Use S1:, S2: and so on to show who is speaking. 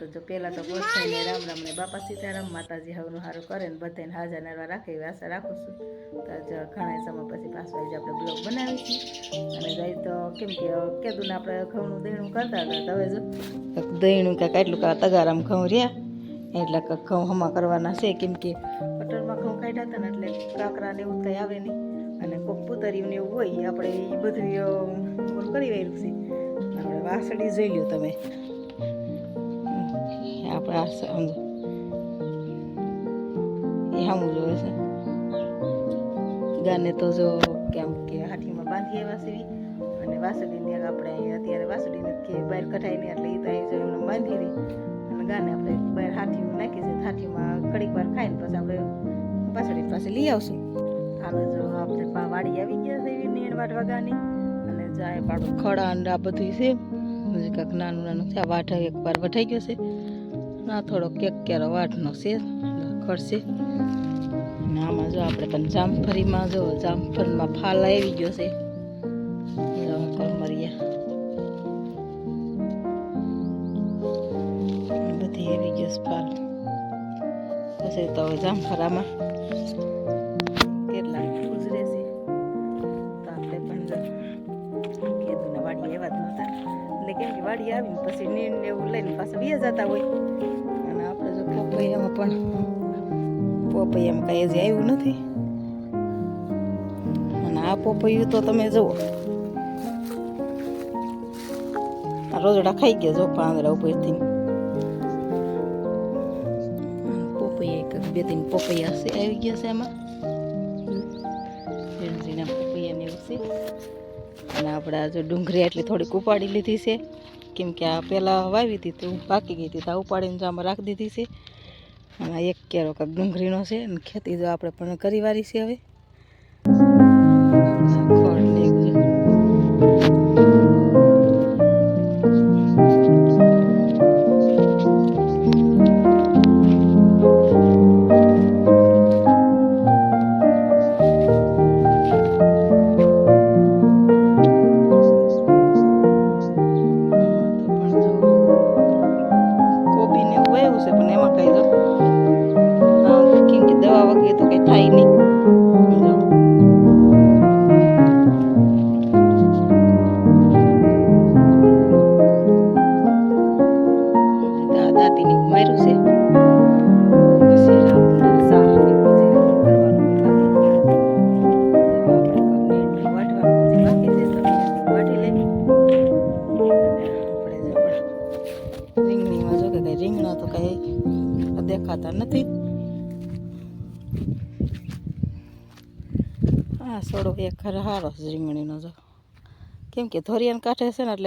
S1: તો જો પહેલાં તો ગોઠવીને રામ રામ ને બાપા સીતારામ માતાજી હવનું સારું કરે ને બધાને હાજર નરવા રાખે એવી આશા રાખું છું. તો જ ઘણા સમય પછી પાછો આજે આપણે બ્લોગ બનાવીશું. અને જાય તો કેમ કે કીધું ને આપણે ઘઉંનું દહીણું કરતા હતા. તો હવે જો દહીણું કાંઈક એટલું કાં તગારામ ઘઉં રહ્યા. એટલે ઘઉં હમા કરવાના છે. કેમ કે પટરમાં ઘઉં કાઢ્યા હતા ને એટલે કાંકરા ને એવું કંઈ આવે નહીં. અને કોક પૂતરિયું ને એવું હોય આપણે એ બધું કરી રહ્યું છે. આપણે વાસળી જોઈ લ્યો તમે. આપણે આ સમજો એ સામું જોવે છે ગાને તો જો કેમ કે હાથીમાં બાંધી આવ્યા છે અને વાસળીને આપણે અહીં અત્યારે વાસળીને કે બહાર કઢાઈ નહીં એટલે એ તો અહીં જો એમને બાંધી રહી અને ગાને આપણે બહાર હાથીમાં નાખી છે હાથીમાં ઘડીક વાર ખાઈને પછી આપણે પાછળ પાસે લઈ આવશું હાલો જો આપણે વાડી આવી ગયા છે એવી નેણ વાટવા ગાની અને જાય પાડો ખડા અંડા બધું છે કાંઈક નાનું નાનું છે આ વાટ એક વાર વઢાઈ ગયો છે ના થોડો કેક કેરો વાટનો છે ખડશે અને આમાં જો આપણે પણ જામફળીમાં જો, જામફળમાં ફાલ આવી ગયો છે. જો કરમરિયા બધી આવી ગયો ફાલ. પછી તો જામફળામાં કેટલા ગુજરે છે. તો આપણે પણ જો વાડી એવા જ નહોતા. એટલે કેમ કે વાડી આવીને પછી નીણ ને એવું લઈને પાછા વ્યા જતા હોય. પોપૈયામાં પણ પોપૈયામાં કાંઈ હજી આવ્યું નથી. અને આ પોપૈયું તો તમે જુઓ. રોજડા ખાઈ ગયા જો પાંદડા ઉપરથી. પોપૈયા બે ત્રણ પોપૈયા છે આવી ગયા છે એમાં ઝીણા પપૈયા ને એવું છે. અને આપણે જો ડુંગળી એટલી થોડીક ઉપાડી લીધી છે. કેમ કે આ પહેલાં વાવી હતી તો પાકી ગઈ હતી તો ઉપાડીને જો આમાં રાખી દીધી છે. અને આ એક કેરો કાંક ડુંગળીનો છે અને ખેતી જો આપણે પણ કરી વારી છે હવે. વગર તો કંઈ થાય નહીં. જો. દા- દાંતીને માર્યું છે. પછી રાતના કઈ રીંગણા તો કઈ દેખાતા નથી. આ સોડો એક ખરે સારો રીંગણીનો જો. કેમ કે ધોરિયાને કાંઠે છે ને એટલે